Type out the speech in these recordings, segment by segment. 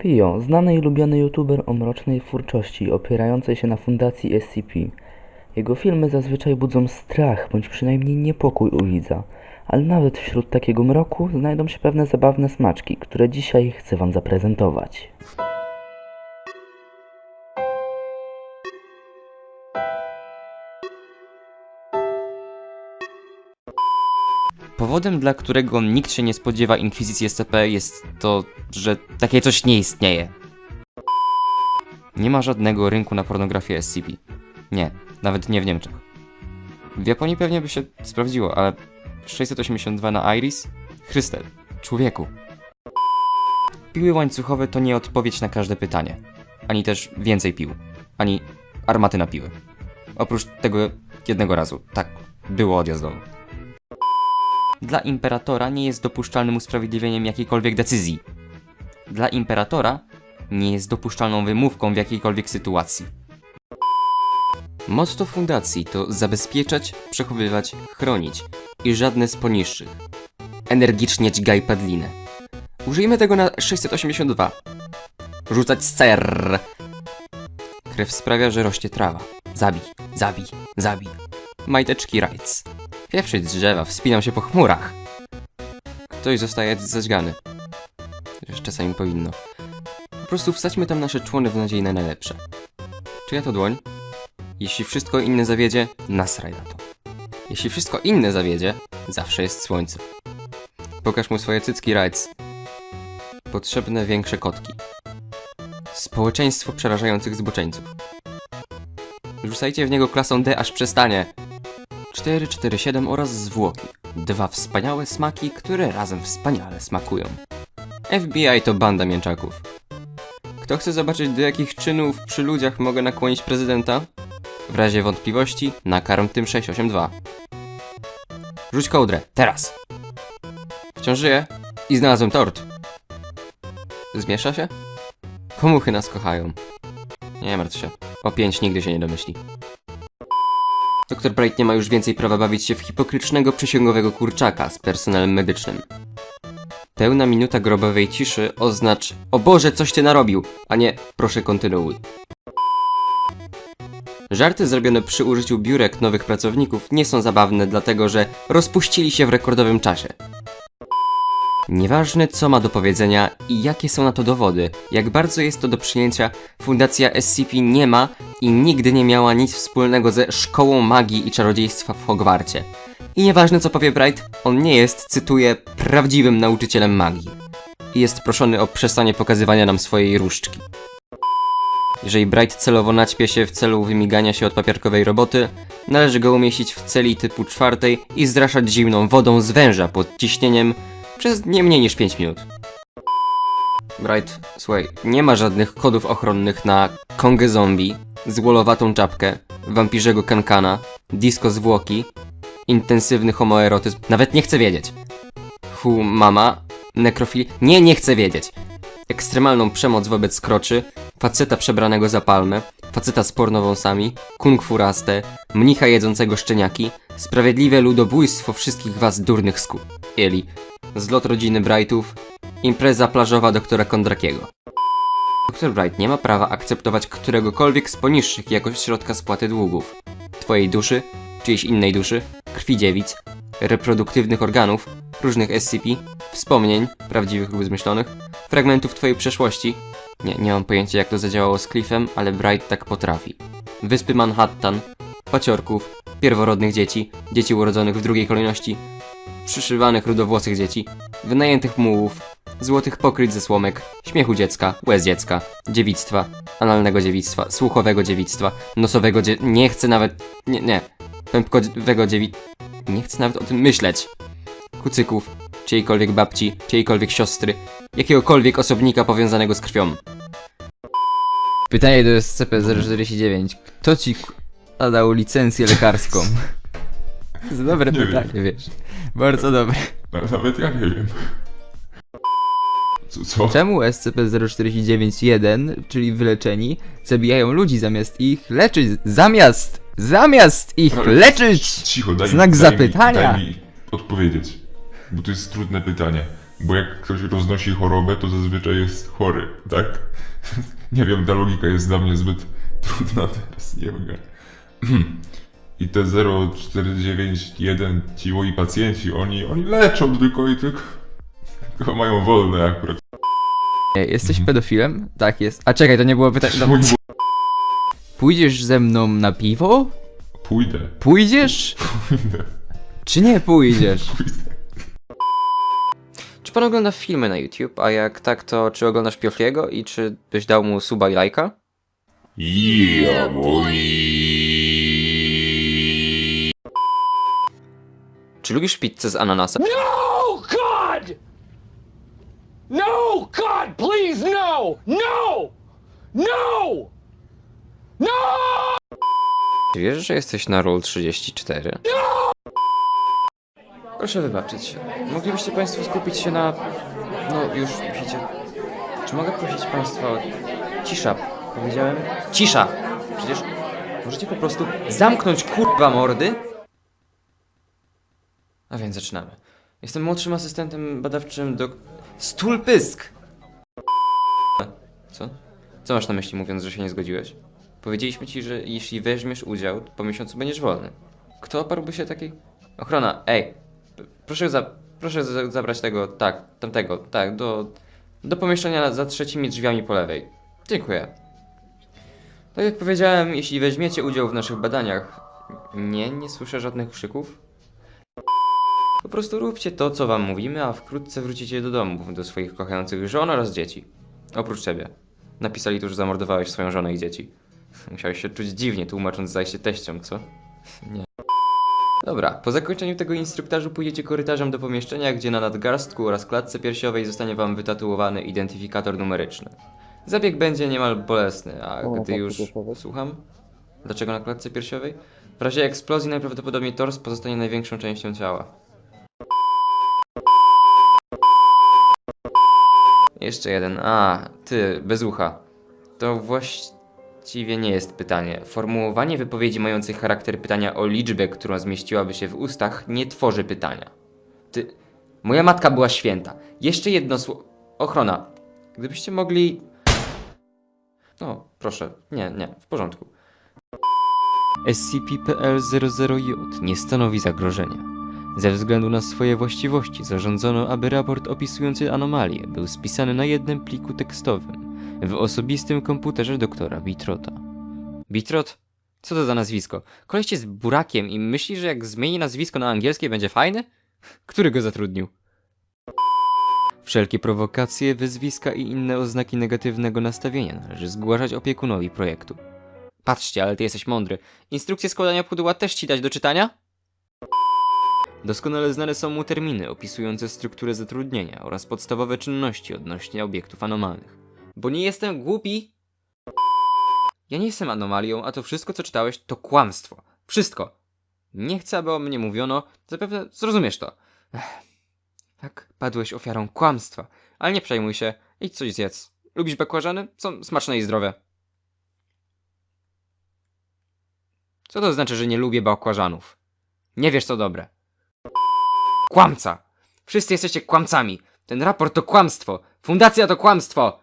Pio, znany i lubiany youtuber o mrocznej twórczości opierającej się na fundacji SCP. Jego filmy zazwyczaj budzą strach bądź przynajmniej niepokój u widza, ale nawet wśród takiego mroku znajdą się pewne zabawne smaczki, które dzisiaj chcę wam zaprezentować. Powodem, dla którego nikt się nie spodziewa inkwizycji SCP jest to, że takie coś nie istnieje. Nie ma żadnego rynku na pornografię SCP. Nie, nawet nie w Niemczech. W Japonii pewnie by się sprawdziło, ale 682 na Iris? Chryste, człowieku. Piły łańcuchowe to nie odpowiedź na każde pytanie. Ani też więcej pił. Ani armaty na piły. Oprócz tego jednego razu. Tak, było odjazdowo. Dla imperatora nie jest dopuszczalnym usprawiedliwieniem jakiejkolwiek decyzji. Dla imperatora nie jest dopuszczalną wymówką w jakiejkolwiek sytuacji. Motto fundacji to zabezpieczać, przechowywać, chronić i żadne z poniższych. Energicznie dźgaj padlinę. Użyjmy tego na 682. Rzucać ser. Krew sprawia, że rośnie trawa. Zabij, zabij, zabij. Majteczki rights. Pieprzyć z drzewa, wspinam się po chmurach. Ktoś zostaje zaćgany. Chociaż czasami powinno. Po prostu wsadźmy tam nasze człony w nadziei na najlepsze. Czyja to dłoń? Jeśli wszystko inne zawiedzie, nasraj na to. Jeśli wszystko inne zawiedzie, zawsze jest słońce. Pokaż mu swoje cycki rights. Potrzebne większe kotki. Społeczeństwo przerażających zboczeńców. Rzucajcie w niego klasą D, aż przestanie. 447 oraz zwłoki. Dwa wspaniałe smaki, które razem wspaniale smakują. FBI to banda mięczaków. Kto chce zobaczyć do jakich czynów przy ludziach mogę nakłonić prezydenta? W razie wątpliwości nakarm tym 682. Rzuć kołdrę, teraz! Wciąż żyję i znalazłem tort. Zmiesza się? Pomuchy nas kochają. Nie martw się. O pięć nigdy się nie domyśli. Dr. Bright nie ma już więcej prawa bawić się w hipokrycznego przysięgowego kurczaka z personelem medycznym. Pełna minuta grobowej ciszy oznacz O Boże, coś ty narobił, a nie proszę kontynuuj. Żarty zrobione przy użyciu biurek nowych pracowników nie są zabawne, dlatego że rozpuścili się w rekordowym czasie. Nieważne co ma do powiedzenia i jakie są na to dowody, jak bardzo jest to do przyjęcia, Fundacja SCP nie ma i nigdy nie miała nic wspólnego ze szkołą magii i czarodziejstwa w Hogwarcie. I nieważne co powie Bright, on nie jest, cytuję, prawdziwym nauczycielem magii. I jest proszony o przestanie pokazywania nam swojej różdżki. Jeżeli Bright celowo naćpie się w celu wymigania się od papierkowej roboty, należy go umieścić w celi typu czwartej i zraszać zimną wodą z węża pod ciśnieniem przez nie mniej niż 5 minut. Bright, słuchaj, nie ma żadnych kodów ochronnych na kongę zombie, złolowatą czapkę, wampirzego kankana, disco zwłoki, intensywny homoerotyzm, nawet nie chcę wiedzieć. Hu mama, nekrofili, nie, nie chcę wiedzieć. Ekstremalną przemoc wobec kroczy, faceta przebranego za palmę, faceta z pornowąsami, kung furaste, mnicha jedzącego szczeniaki, sprawiedliwe ludobójstwo wszystkich was durnych sku... Eli, zlot rodziny Brightów, impreza plażowa doktora Kondrakiego. Dr. Bright nie ma prawa akceptować któregokolwiek z poniższych jako środka spłaty długów. Twojej duszy, czyjejś innej duszy, krwi dziewic, reproduktywnych organów, różnych SCP, wspomnień, prawdziwych lub zmyślonych, fragmentów twojej przeszłości. Nie, nie mam pojęcia jak to zadziałało z Cliffem, ale Bright tak potrafi. Wyspy Manhattan, paciorków, pierworodnych dzieci, dzieci urodzonych w drugiej kolejności, przyszywanych rudowłosych dzieci, wynajętych mułów, złotych pokryć ze słomek, śmiechu dziecka, łez dziecka, dziewictwa, analnego dziewictwa, słuchowego dziewictwa, nosowego dzie... Nie chcę nawet... Nie, nie. Pępkowego dziewi... Nie chcę nawet o tym myśleć. Kucyków, czyjejkolwiek babci, czyjejkolwiek siostry, jakiegokolwiek osobnika powiązanego z krwią. Pytanie do SCP-049. Kto ci k***a dał licencję lekarską? To dobre Nie pytanie, wiesz. Bardzo dobre. Na- Nawet ja nie wiem. Co? co? Czemu SCP-049-1, czyli wyleczeni, zabijają ludzi zamiast ich leczyć? Zamiast! Zamiast ich Ale- leczyć! Cicho, daj Znak mi, zapytania. Daj mi, daj mi odpowiedzieć. Bo to jest trudne pytanie. Bo jak ktoś roznosi chorobę, to zazwyczaj jest chory, tak? nie wiem, ta logika jest dla mnie zbyt trudna teraz, nie wiem. I te 0491 ci moi pacjenci, oni, oni leczą tylko i tylko, tylko mają wolne akurat. E, Jesteś Mhm. pedofilem? Tak jest. A czekaj, to nie było pytanie. No, pójdziesz ze mną na piwo? Pójdę, Pójdziesz? pójdę, Czy nie pójdziesz? pójdę. Czy pan ogląda filmy na YouTube? A jak tak, to czy oglądasz Piofliego i czy byś dał mu suba i lajka? Yeah, boy. Czy lubisz pizzę z ananasem? No, God! No, God, please, no! No! No! No! Czy wiesz, że jesteś na Roll 34? Proszę wybaczyć. Moglibyście Państwo skupić się na... No, już wiecie. Czy mogę prosić Państwa o... Cisza, powiedziałem? Cisza! Przecież możecie po prostu zamknąć kurwa mordy? A więc zaczynamy. Jestem młodszym asystentem badawczym do... Stul pysk! Co? Co masz na myśli mówiąc, że się nie zgodziłeś? Powiedzieliśmy ci, że jeśli weźmiesz udział, po miesiącu będziesz wolny. Kto oparłby się takiej... Ochrona, ej! Proszę, za, proszę za, zabrać tego, tak, tamtego, tak, do, do pomieszczenia za trzecimi drzwiami po lewej. Dziękuję. Tak jak powiedziałem, jeśli weźmiecie udział w naszych badaniach... Nie, nie słyszę żadnych krzyków. Po prostu róbcie to, co wam mówimy, a wkrótce wrócicie do domu, do swoich kochających żon oraz dzieci. Oprócz ciebie. Napisali tu, że zamordowałeś swoją żonę i dzieci. Musiałeś się czuć dziwnie, tłumacząc zajście teściom, co? Nie. Dobra, po zakończeniu tego instruktażu pójdziecie korytarzem do pomieszczenia, gdzie na nadgarstku oraz klatce piersiowej zostanie wam wytatuowany identyfikator numeryczny. Zabieg będzie niemal bolesny, a gdy już... Słucham? Dlaczego na klatce piersiowej? W razie eksplozji najprawdopodobniej tors pozostanie największą częścią ciała. Jeszcze jeden. A, ty, bez ucha. To właściwie nie jest pytanie. Formułowanie wypowiedzi mających charakter pytania o liczbę, która zmieściłaby się w ustach, nie tworzy pytania. Ty. Moja matka była święta. Jeszcze jedno słowo. Ochrona. Gdybyście mogli. No, proszę. Nie, nie, w porządku. SCP-PL-00J nie stanowi zagrożenia. Ze względu na swoje właściwości zarządzono, aby raport opisujący anomalie był spisany na jednym pliku tekstowym w osobistym komputerze doktora Bitrota. Bitrot? Co to za nazwisko? Koleś jest burakiem i myśli, że jak zmieni nazwisko na angielskie będzie fajny? Który go zatrudnił? Wszelkie prowokacje, wyzwiska i inne oznaki negatywnego nastawienia należy zgłaszać opiekunowi projektu. Patrzcie, ale ty jesteś mądry. Instrukcję składania pudła też ci dać do czytania? Doskonale znane są mu terminy opisujące strukturę zatrudnienia oraz podstawowe czynności odnośnie obiektów anomalnych. Bo nie jestem głupi. Ja nie jestem anomalią, a to wszystko, co czytałeś, to kłamstwo. Wszystko. Nie chcę, aby o mnie mówiono. Zapewne zrozumiesz to. Ech. Tak, padłeś ofiarą kłamstwa. Ale nie przejmuj się. Idź coś zjedz. Lubisz bakłażany? Są smaczne i zdrowe. Co to znaczy, że nie lubię bakłażanów? Nie wiesz co dobre. Kłamca! Wszyscy jesteście kłamcami. Ten raport to kłamstwo. Fundacja to kłamstwo.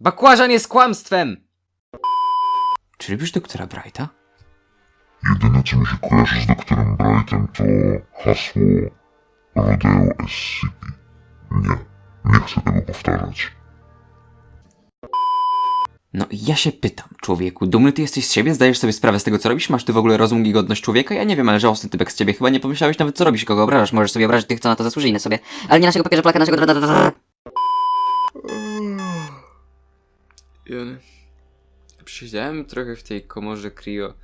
Bakłażan jest kłamstwem! Czy lubisz doktora Brighta? Jedyne co mi się kojarzy z doktorem Brightem to hasło Rodeo SCP. Nie, nie chcę tego powtarzać. No i ja się pytam, człowieku, dumny ty jesteś z siebie? Zdajesz sobie sprawę z tego, co robisz? Masz ty w ogóle rozum i godność człowieka? Ja nie wiem, ale żałosny typek z ciebie. Chyba nie pomyślałeś nawet, co robisz kogo obrażasz. Możesz sobie obrażać tych, co na to zasłużyli na sobie. Ale nie naszego papieża Polaka, naszego... Jony. Przysiedziałem trochę w tej komorze Krio.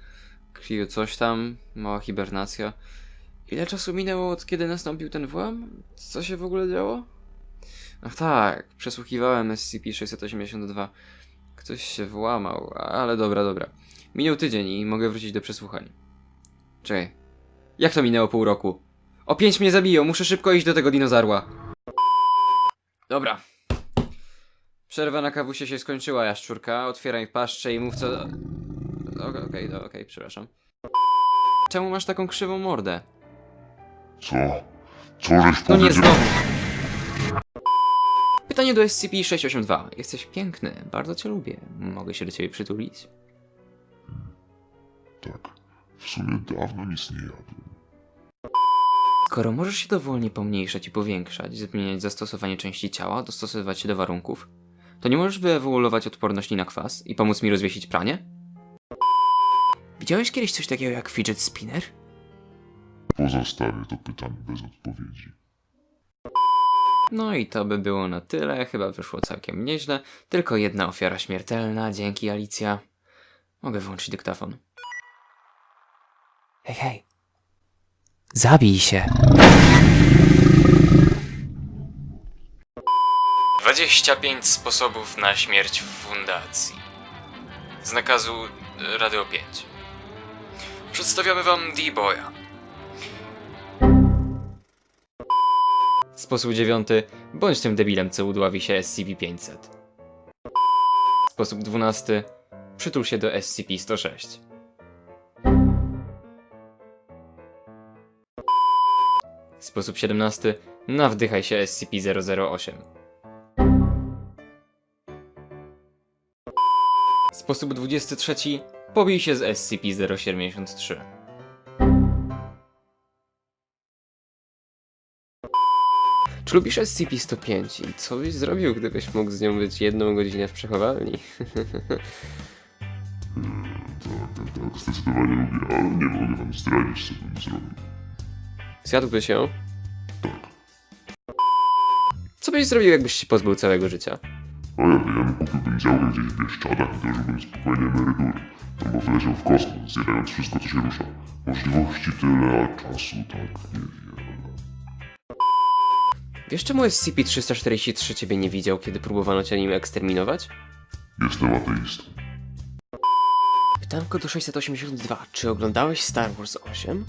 Krio coś tam, mała hibernacja. Ile czasu minęło od kiedy nastąpił ten włam? Co się w ogóle działo? Ach tak, przesłuchiwałem SCP-682. Ktoś się włamał, ale dobra, dobra. Minął tydzień i mogę wrócić do przesłuchań. Czekaj. Jak to minęło pół roku? O pięć mnie zabiją, muszę szybko iść do tego dinozarła. Dobra, Przerwa na kawusie się skończyła, jaszczurka. Otwieraj paszczę i mów co... Okej, okej, do- okej, przepraszam. Czemu masz taką krzywą mordę? Co? Co żeś No nie znowu! Pytanie do SCP-682. Jesteś piękny, bardzo cię lubię. Mogę się do ciebie przytulić? Tak, w sumie dawno nic nie jadłem. Skoro możesz się dowolnie pomniejszać i powiększać, zmieniać zastosowanie części ciała, dostosowywać się do warunków, to nie możesz wyewoluować odporności na kwas i pomóc mi rozwiesić pranie? Widziałeś kiedyś coś takiego jak fidget spinner? Pozostawię to pytanie bez odpowiedzi. No i to by było na tyle, chyba wyszło całkiem nieźle. Tylko jedna ofiara śmiertelna, dzięki Alicja. Mogę włączyć dyktafon. Hej, hej. Zabij się. 25 sposobów na śmierć w fundacji. Z nakazu Radio 5. Przedstawiamy wam D-Boya. Sposób dziewiąty. Bądź tym debilem, co udławi się SCP-500. Sposób dwunasty. Przytul się do SCP-106. Sposób 17. Nawdychaj się SCP-008. Sposób 23. Pobij się z SCP-073. Czy lubisz SCP-105 i co byś zrobił, gdybyś mógł z nią być jedną godzinę w przechowalni? Tak, tak, tak, zdecydowanie lubię, ale nie mogę wam zdradzić, co bym zrobił. Zjadłbyś ją? Co byś zrobił, jakbyś się pozbył całego życia? A ja wiem, kupiłbym działkę gdzieś w Bieszczadach i dożyłbym spokojnie emerytury. No bo wyleciał w kosmos, zjadając wszystko, co się rusza. Możliwości tyle, a czasu tak niewiele. Wiesz czemu SCP-343 ciebie nie widział, kiedy próbowano cię nim eksterminować? Jestem ateistą. Pytanko do 682. Czy oglądałeś Star Wars 8?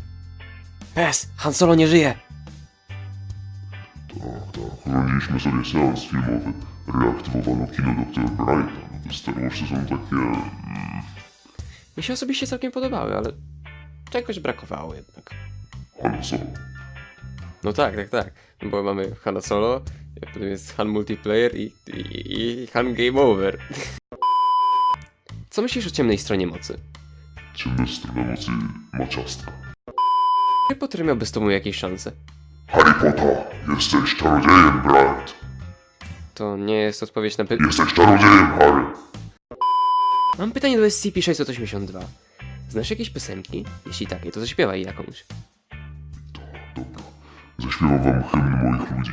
Pes! Han Solo nie żyje! Urządziliśmy sobie seans filmowy. Reaktywowano kino Dr. Brighta. No te Star Warsy są takie... mm, Mi się osobiście całkiem podobały, ale czegoś brakowało jednak. Han Solo. No tak, tak, tak. Bo mamy Han Solo, potem jest Han Multiplayer i, i, i Han Game Over. Co myślisz o ciemnej stronie mocy? Ciemna strona mocy ma ciastka. Harry Potter miałby z tobą jakieś szanse. Harry Potter, jesteś czarodziejem, Bright. To nie jest odpowiedź na pytanie. Jesteś czarodziejem, Harry. Mam pytanie do SCP-682. Znasz jakieś piosenki? Jeśli takie, to zaśpiewaj jakąś. Dobra. Zaśpiewam wam hymn moich ludzi.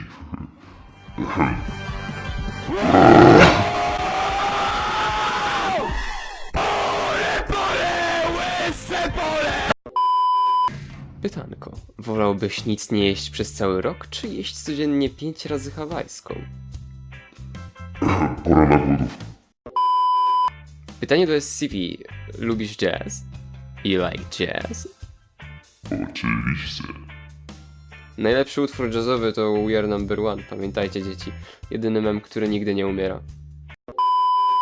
Pytanko. Wolałbyś nic nie jeść przez cały rok, czy jeść codziennie 5 razy hawajską? Pora na głodówkę. Pytanie do SCP. Lubisz jazz? You like jazz? Oczywiście. Najlepszy utwór jazzowy to We Are Number One, pamiętajcie dzieci. Jedyny mem, który nigdy nie umiera.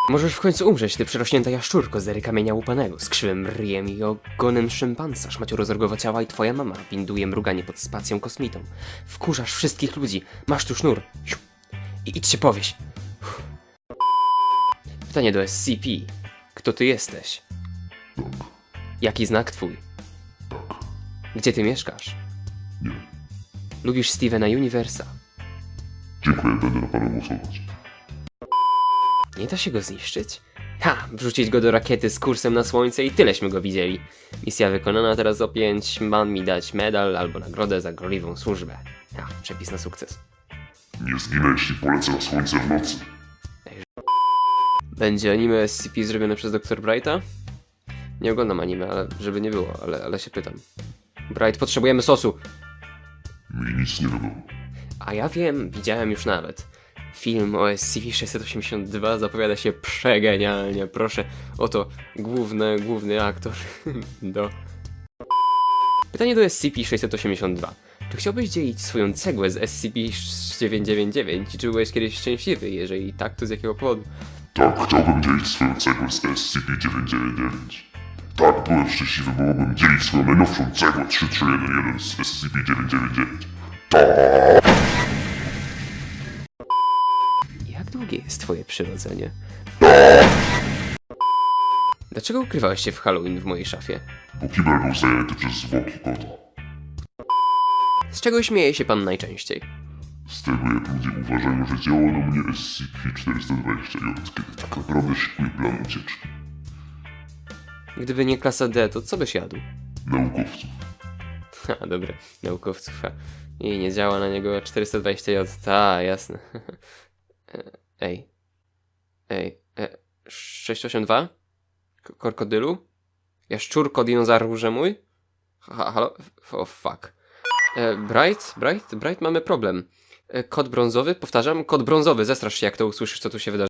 Możesz w końcu umrzeć, ty przerośnięta jaszczurko z kamienia łupanego, z krzywym ryjem i ogonem szympansa, szmaciu ciała i twoja mama winduje mruganie pod spacją kosmitą. Wkurzasz wszystkich ludzi, masz tu sznur. I idź się powieś. Uff. Pytanie do SCP. Kto ty jesteś? Jaki znak twój? Gdzie ty mieszkasz? Nie. Lubisz Stevena Universa? Dziękuję, będę na pana głosować. Nie da się go zniszczyć? Ha! Wrzucić go do rakiety z kursem na słońce i tyleśmy go widzieli. Misja wykonana, teraz o 5 mam mi dać medal albo nagrodę za gorliwą służbę. Ha, przepis na sukces. Nie zginę, jeśli polecę na słońce w nocy. Będzie anime SCP zrobione przez Dr. Brighta? Nie oglądam anime, ale żeby nie było, ale, ale się pytam. Bright, potrzebujemy sosu! Mi nic nie wiadomo. A ja wiem, widziałem już nawet. Film o SCP-682 zapowiada się przegenialnie. Proszę, oto główny, główny aktor do... Pytanie do SCP-682. Czy chciałbyś dzielić swoją cegłę z SCP-999 i czy byłeś kiedyś szczęśliwy? Jeżeli tak, to z jakiego powodu? Tak, chciałbym dzielić swoją cegłę z SCP-999. Tak, byłem szczęśliwy, bo mogłem dzielić swoją najnowszą cegłę 3311 z SCP-999. Tak! Jest twoje przyrodzenie? Dlaczego ukrywałeś się w Halloween w mojej szafie? Bo kibel był zajęty przez zwłoki kota. Z czego śmieje się pan najczęściej? Z tego jak ludzie uważają, że działo na mnie SCP-420, kiedy tak naprawdę szykuje plan ucieczki. Gdyby nie klasa D, to co byś jadł? Naukowców. Ha, dobra, naukowców. A. I nie działa na niego 420J. Ta, jasne. Ej. Ej. E, 682? K- Korkodylu? Jaszczurko dinozaurze mój? Ha, halo? F- O, fuck. E, Bright? Bright? Bright, mamy problem. E, kod brązowy? Powtarzam, kod brązowy. Zestrasz się, jak to usłyszysz, co tu się wydarzy.